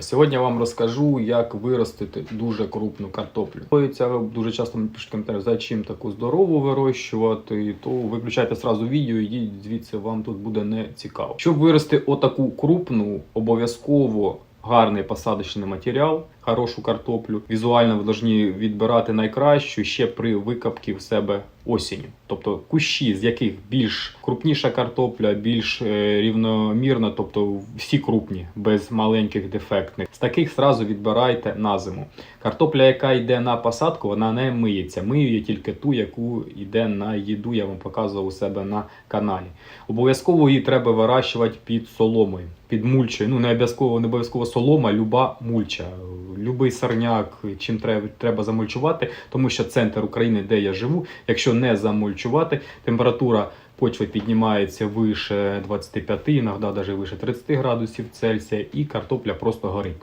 Сьогодні я вам розкажу, як виростити дуже крупну картоплю. Ви дуже часто мені пишуть коментарі, за чим таку здорову вирощувати, то виключайте сразу відео, і звідси, вам тут буде не цікаво. Щоб вирости отаку крупну, обов'язково гарний посадочний матеріал, хорошу картоплю. Візуально ви повинні відбирати найкращу ще при викапці в себе осінню. Тобто кущі, з яких більш крупніша картопля, більш е, рівномірна, тобто всі крупні, без маленьких дефектних. З таких зразу відбирайте на зиму. Картопля, яка йде на посадку, вона не миється. Миє тільки ту, яку йде на їду. Я вам показував у себе на каналі. Обов'язково її треба вирощувати під соломою, під мульчою. Ну не обов'язково не обов'язково солома, люба мульча, любий сорняк, чим треба, треба замульчувати, тому що центр України, де я живу, якщо не замульчувати, температура почви піднімається вище 25, іноді навіть вище 30 градусів Цельсія, і картопля просто горить.